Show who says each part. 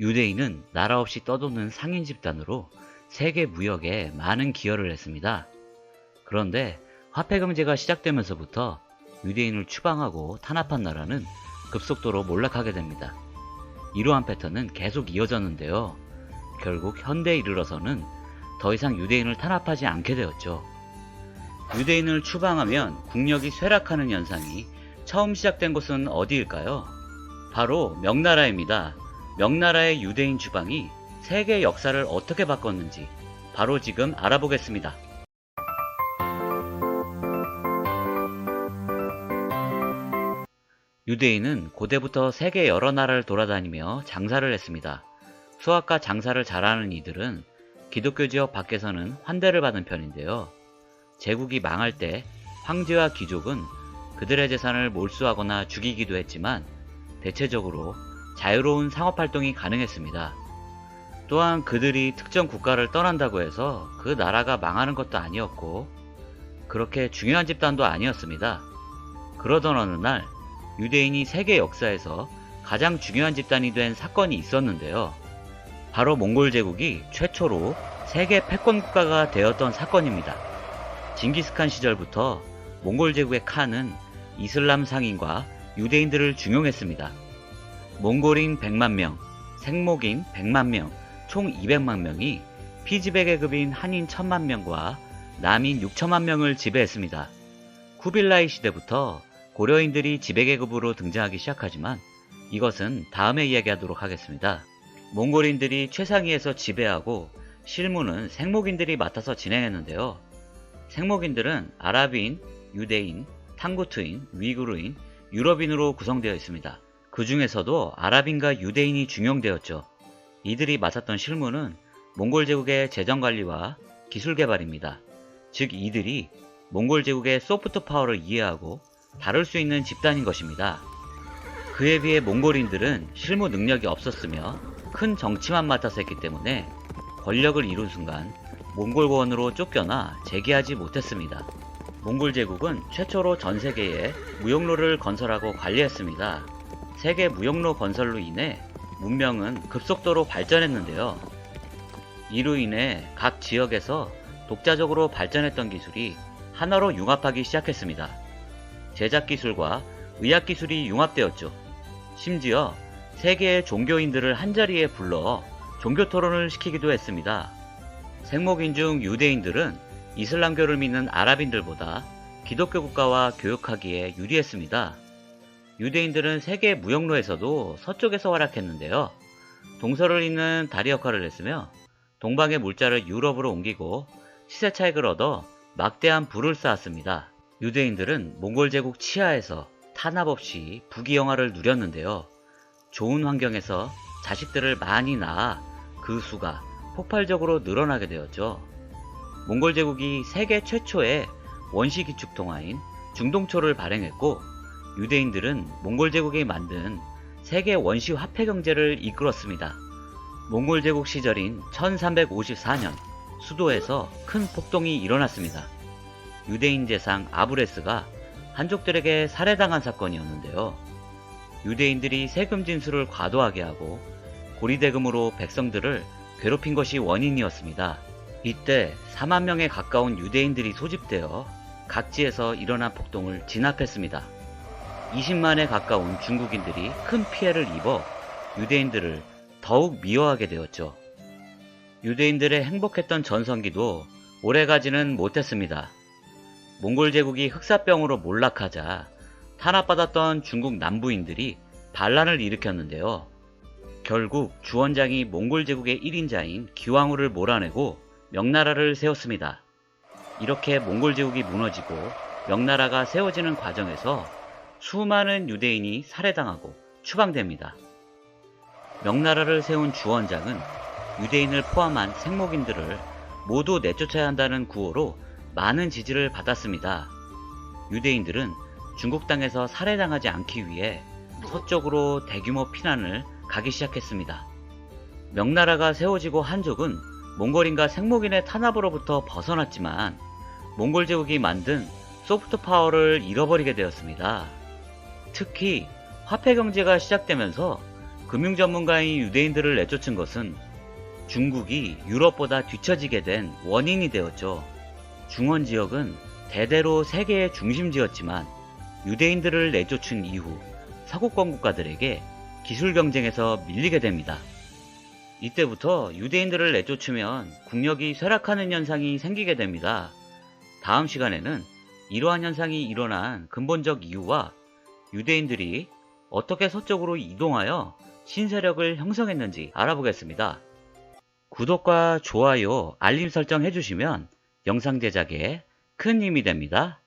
Speaker 1: 유대인은 나라 없이 떠도는 상인 집단으로 세계 무역에 많은 기여를 했습니다. 그런데 화폐 경제가 시작되면서부터 유대인을 추방하고 탄압한 나라는 급속도로 몰락하게 됩니다. 이러한 패턴은 계속 이어졌는데요. 결국 현대에 이르러서는 더 이상 유대인을 탄압하지 않게 되었죠. 유대인을 추방하면 국력이 쇠락하는 현상이 처음 시작된 곳은 어디일까요? 바로 명나라입니다. 명나라의 유대인 추방이 세계 역사를 어떻게 바꿨는지 바로 지금 알아보겠습니다. 유대인은 고대부터 세계 여러 나라를 돌아다니며 장사를 했습니다. 수학과 장사를 잘하는 이들은 기독교 지역 밖에서는 환대를 받은 편인데요. 제국이 망할 때 황제와 귀족은 그들의 재산을 몰수하거나 죽이기도 했지만 대체적으로 자유로운 상업활동이 가능했습니다. 또한 그들이 특정 국가를 떠난다고 해서 그 나라가 망하는 것도 아니었고 그렇게 중요한 집단도 아니었습니다. 그러던 어느 날 유대인이 세계 역사에서 가장 중요한 집단이 된 사건이 있었는데요. 바로 몽골 제국이 최초로 세계 패권 국가가 되었던 사건입니다. 징기스칸 시절부터 몽골 제국의 칸은 이슬람 상인과 유대인들을 중용했습니다. 몽골인 100만 명, 생목인 100만 명, 총 200만 명이 피지배 계급인 한인 1000만 명과 남인 6천만 명을 지배했습니다. 쿠빌라이 시대부터 고려인들이 지배계급으로 등장하기 시작하지만 이것은 다음에 이야기하도록 하겠습니다. 몽골인들이 최상위에서 지배하고 실무는 생목인들이 맡아서 진행했는데요. 생목인들은 아랍인, 유대인, 탕구트인, 위구르인, 유럽인으로 구성되어 있습니다. 그 중에서도 아랍인과 유대인이 중용되었죠. 이들이 맡았던 실무는 몽골 제국의 재정 관리와 기술 개발입니다. 즉 이들이 몽골 제국의 소프트 파워를 이해하고 다룰 수 있는 집단인 것입니다. 그에 비해 몽골인들은 실무 능력이 없었으며 큰 정치만 맡아서 했기 때문에 권력을 이룬 순간 몽골권으로 쫓겨나 재기하지 못했습니다. 몽골 제국은 최초로 전 세계에 무역로를 건설하고 관리했습니다. 세계 무역로 건설로 인해 문명은 급속도로 발전했는데요. 이로 인해 각 지역에서 독자적으로 발전했던 기술이 하나로 융합하기 시작했습니다. 제작 기술과 의학 기술이 융합되었죠. 심지어 세계의 종교인들을 한자리에 불러 종교 토론을 시키기도 했습니다. 생목인 중 유대인들은 이슬람교를 믿는 아랍인들보다 기독교 국가와 교역하기에 유리했습니다. 유대인들은 세계 무역로에서도 서쪽에서 활약했는데요. 동서를 잇는 다리 역할을 했으며 동방의 물자를 유럽으로 옮기고 시세 차익을 얻어 막대한 부를 쌓았습니다. 유대인들은 몽골 제국 치하에서 탄압 없이 부귀 영화를 누렸는데요. 좋은 환경에서 자식들을 많이 낳아 그 수가 폭발적으로 늘어나게 되었죠. 몽골 제국이 세계 최초의 원시 기축 동화인 중동초를 발행했고 유대인들은 몽골 제국이 만든 세계 원시 화폐 경제를 이끌었습니다. 몽골 제국 시절인 1354년 수도에서 큰 폭동이 일어났습니다. 유대인 재상 아브레스가 한족들에게 살해당한 사건이었는데요. 유대인들이 세금 진수를 과도하게 하고 고리대금으로 백성들을 괴롭힌 것이 원인이었습니다. 이때 4만 명에 가까운 유대인들이 소집되어 각지에서 일어난 폭동을 진압했습니다. 20만에 가까운 중국인들이 큰 피해를 입어 유대인들을 더욱 미워하게 되었죠. 유대인들의 행복했던 전성기도 오래가지는 못했습니다. 몽골 제국이 흑사병으로 몰락하자 탄압받았던 중국 남부인들이 반란을 일으켰는데요. 결국 주원장이 몽골 제국의 1인자인 기왕후를 몰아내고 명나라를 세웠습니다. 이렇게 몽골 제국이 무너지고 명나라가 세워지는 과정에서 수많은 유대인이 살해당하고 추방됩니다. 명나라를 세운 주원장은 유대인을 포함한 생목인들을 모두 내쫓아야 한다는 구호로 많은 지지를 받았습니다. 유대인들은 중국 땅에서 살해당하지 않기 위해 서쪽으로 대규모 피난을 가기 시작했습니다. 명나라가 세워지고 한족은 몽골인과 생목인의 탄압으로부터 벗어났지만 몽골 제국이 만든 소프트 파워를 잃어버리게 되었습니다. 특히 화폐 경제가 시작되면서 금융 전문가인 유대인들을 내쫓은 것은 중국이 유럽보다 뒤처지게 된 원인이 되었죠. 중원 지역은 대대로 세계의 중심지였지만 유대인들을 내쫓은 이후 서구권 국가들에게 기술 경쟁에서 밀리게 됩니다. 이때부터 유대인들을 내쫓으면 국력이 쇠락하는 현상이 생기게 됩니다. 다음 시간에는 이러한 현상이 일어난 근본적 이유와 유대인들이 어떻게 서쪽으로 이동하여 신세력을 형성했는지 알아보겠습니다. 구독과 좋아요, 알림 설정 해주시면 영상 제작에 큰 힘이 됩니다.